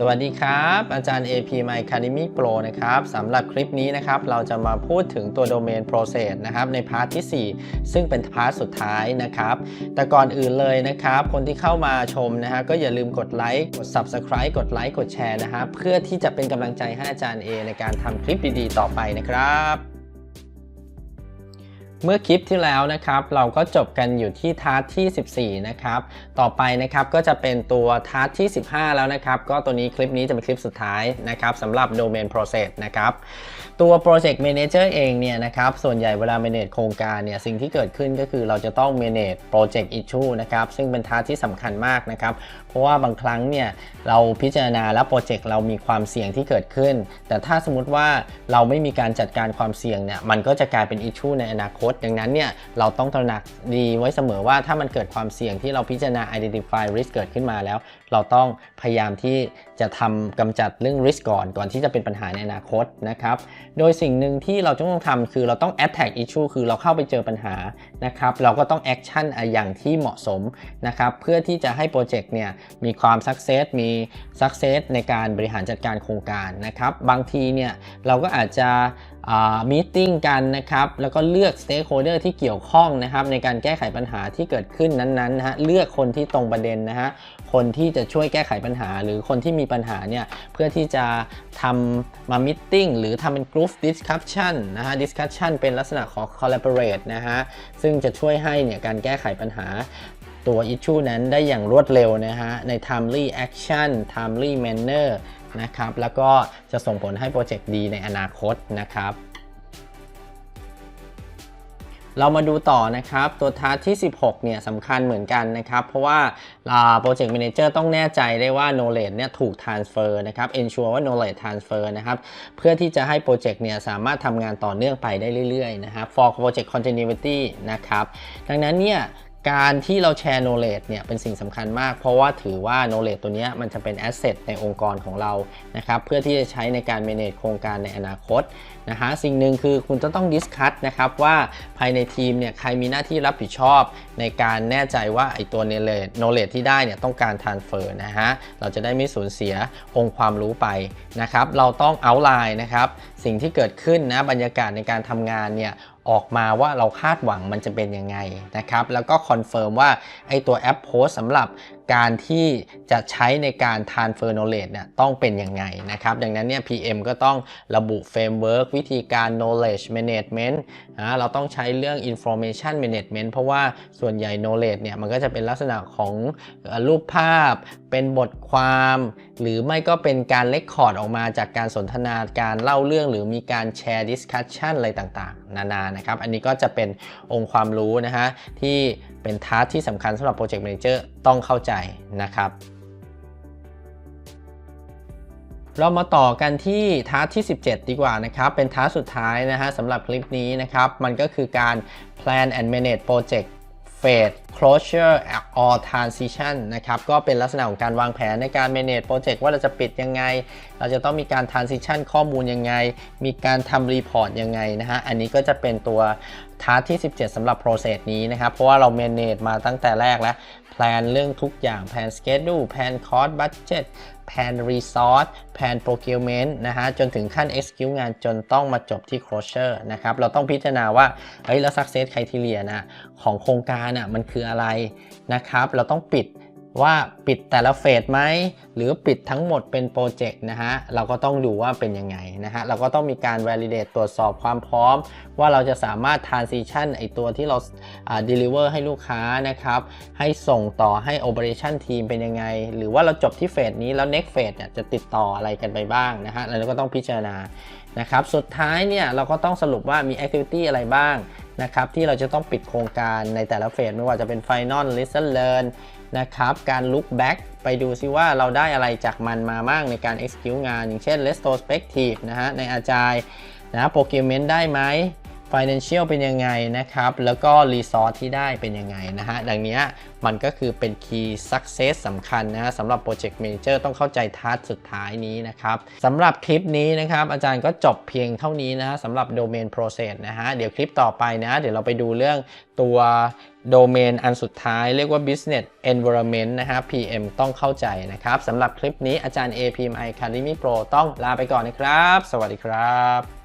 สวัสดีครับ อาจารย์ AP My Academy Pro นะครับสำหรับคลิปนี้นะครับ เราจะมาพูดถึงตัว Domain Process นะครับ ในพาร์ทที่ 4 ซึ่งเป็นพาร์ทสุดท้ายนะครับ แต่ก่อนอื่นเลยนะครับ คนที่เข้ามาชมนะฮะก็อย่าลืมกดไลค์กด Subscribe กดไลค์กดแชร์นะฮะเพื่อที่จะเป็นกำลังใจให้อาจารย์ A ในการทำคลิปดีๆ ต่อไปนะครับ เมื่อคลิปที่แล้วนะครับเราก็จบกันอยู่ที่ทาร์ทที่ 14 นะครับต่อไปนะครับก็จะเป็นตัวทาร์ทที่ 15 แล้วนะครับก็ตัวนี้คลิปนี้จะเป็นคลิปสุดท้ายนะครับสำหรับ Domain Process นะครับตัว Project Manager เองเนี่ยนะครับส่วนใหญ่เวลา manage โครงการเนี่ยสิ่งที่เกิดขึ้นก็คือเราจะต้อง manage project issue นะครับซึ่งเป็นทาร์ทที่สำคัญมากนะครับเพราะว่าบางครั้งเนี่ยเราพิจารณาแล้วโปรเจกต์เรามีความเสี่ยงที่เกิดขึ้น แต่ถ้าสมมติว่าเราไม่มีการจัดการความเสี่ยงเนี่ยมันก็จะกลายเป็นอิชชูในอนาคตดังนั้นเนี่ยเราต้องตระหนักดีไว้เสมอว่าถ้ามันเกิดความเสี่ยงที่เราพิจารณา identify risk เกิดขึ้นมาแล้ว เราต้องพยายามที่จะทำกำจัดเรื่อง risk ก่อนก่อนที่จะเป็นปัญหาในอนาคตนะครับ โดยสิ่งหนึ่งที่เราต้องทำคือเราต้อง attack issue คือเราเข้าไปเจอปัญหานะครับ เราก็ต้อง action อย่างที่เหมาะสมนะครับ เพื่อที่จะให้โปรเจกต์เนี่ยมีความ success มี success ในการบริหารจัดการโครงการนะครับ บางทีเนี่ยเราก็อาจจะมีติ้งกันนะครับ แล้วก็เลือก stakeholder ที่เกี่ยวข้องนะครับ ในการแก้ไขปัญหาที่เกิดขึ้นนั้นๆนะฮะเลือกคนที่ตรงประเด็นนะฮะคนที่จะช่วยแก้ไขปัญหา หรือคนที่มีปัญหาเนี่ยเพื่อที่จะทำมามิทติ้งหรือทำเป็น group discussion นะฮะ discussion เป็นลักษณะของ collaborate นะฮะซึ่งจะช่วยให้เนี่ยการแก้ไขปัญหาตัว issue นั้นได้อย่างรวดเร็วนะฮะใน timely action timely manner นะครับ แล้วก็จะส่งผลให้โปรเจกต์ดีในอนาคตนะครับ เรามาดูต่อนะครับ ตัวทัสที่ 16 เนี่ยสำคัญเหมือนกันนะครับ เพราะว่าโปรเจกต์ Manager ต้องแน่ใจได้ว่า knowledge เนี่ยถูก transfer นะครับ ensure ว่า knowledge transfer นะครับ เพื่อที่จะให้โปรเจกต์เนี่ยสามารถทำงานต่อเนื่องไปได้เรื่อยๆนะครับ for project continuity นะครับ ดังนั้นเนี่ย การที่เราแชร์ knowledge เนี่ยเป็นสิ่งสำคัญมาก เพราะว่าถือว่า knowledge ตัวนี้มันจะเป็น asset ในองค์กรของเรานะครับเพื่อที่จะใช้ในการ manage โครงการในอนาคตนะฮะสิ่งหนึ่งคือคุณจะต้อง discuss นะครับว่าภายในทีมเนี่ยใครมีหน้าที่รับผิดชอบ ในการแน่ใจว่าไอ้ตัว knowledge knowledge ที่ได้เนี่ยต้องการ transfer นะฮะเราจะได้ไม่สูญเสียองค์ความรู้ไปนะครับเราต้อง outline นะครับสิ่งที่เกิดขึ้นนะบรรยากาศในการทำงานเนี่ยออกมาว่าเราคาดหวังมันจะเป็นยังไงนะครับ แล้วก็คอนเฟิร์มว่าไอตัวแอปโพสสำหรับ การที่จะใช้ในการ transfer knowledge เนี่ยต้องเป็นยังไงนะครับ ดังนั้นเนี่ย PM ก็ต้องระบุ framework วิธีการ knowledge management นะเราต้องใช้เรื่อง information management เพราะว่าส่วนใหญ่ knowledge เนี่ยมันก็จะเป็นลักษณะของรูปภาพ เป็นบทความ หรือไม่ก็เป็นการเลคคอร์ดออกมาจากการสนทนาการเล่าเรื่อง หรือมีการแชร์ discussion อะไรต่างๆนานานะครับ อันนี้ก็จะเป็นองค์ความรู้นะฮะที่เป็นทัสที่สำคัญสำหรับโปรเจกต์แมเนจเจอร์ต้องเข้าใจนะครับเรามาต่อกันที่ทาร์ที่ 17 ดีกว่านะครับ เป็นทาร์สุดท้ายนะฮะสำหรับคลิปนี้นะครับ มันก็คือการ plan and manage project phase closure or transition นะครับก็เป็นลักษณะของการวางแผนในการ manage project ว่าเราจะปิดยังไง เราจะต้องมีการ transition ข้อมูลยังไง มีการทำ report ยังไงนะฮะ อันนี้ก็จะเป็นตัวทาร์ที่ 17สำหรับ process นี้นะครับ เพราะว่าเรา manage มาตั้งแต่แรกแล้ว แพลนเรื่องทุกอย่างแพลนสเกจดูแพลน cost budget แผน resource แผนโปรเกลเมนต์นะฮะจนถึงขั้น execute งานจนต้องมาจบที่ closure นะครับเราต้องพิจารณาว่าเฮ้ยแล้ว success criteria นะของโครงการอะมันคืออะไรนะครับ เราต้องปิด ว่าปิดแต่ละเฟสไหมหรือปิดทั้งหมดเป็นโปรเจกต์นะฮะเราก็ต้องดูว่าเป็นยังไงนะฮะเราก็ต้องมีการ validate ตรวจสอบความพร้อม ว่าเราจะสามารถ transition ไอตัวที่เรา deliver ให้ลูกค้านะครับให้ส่งต่อให้ operation team เป็นยังไง หรือว่าเราจบที่เฟสนี้แล้ว next phase เนี่ยจะติดต่ออะไรกันไปบ้างนะฮะเราก็ต้องพิจารณานะครับสุดท้ายเนี่ยเราก็ต้องสรุปว่ามี activity อะไรบ้างนะครับที่เราจะต้องปิดโครงการในแต่ละเฟสไม่ว่าจะเป็น final lesson learn นะครับ การ look back ไปดูซิว่าเราได้อะไรจากมันมาบ้างในการ execute งาน อย่างเช่น retrospective นะฮะในอาจายนะโปรแกรมเมนได้ไหม Financial เป็นยังไงนะครับ แล้วก็ Resource ที่ได้เป็นยังไงนะฮะ ดังนี้มันก็คือเป็น Key Success สำคัญนะะสำหรับ Project Manager ต้องเข้าใจทัสสุดท้ายนี้นะครับสำหรับคลิปนี้นะครับ อาจารย์ก็จบเพียงเท่านี้นะะสำหรับ Domain Process นะฮะ เดี๋ยวคลิปต่อไปนะ เดี๋ยวเราไปดูเรื่องตัวโดเมนอันสุดท้ายเรียกว่า Business Environment นะฮะ PM ต้องเข้าใจนะครับสำหรับคลิปนี้อาจารย์ APM Academy Pro ต้องลาไปก่อนนะครับ สวัสดีครับ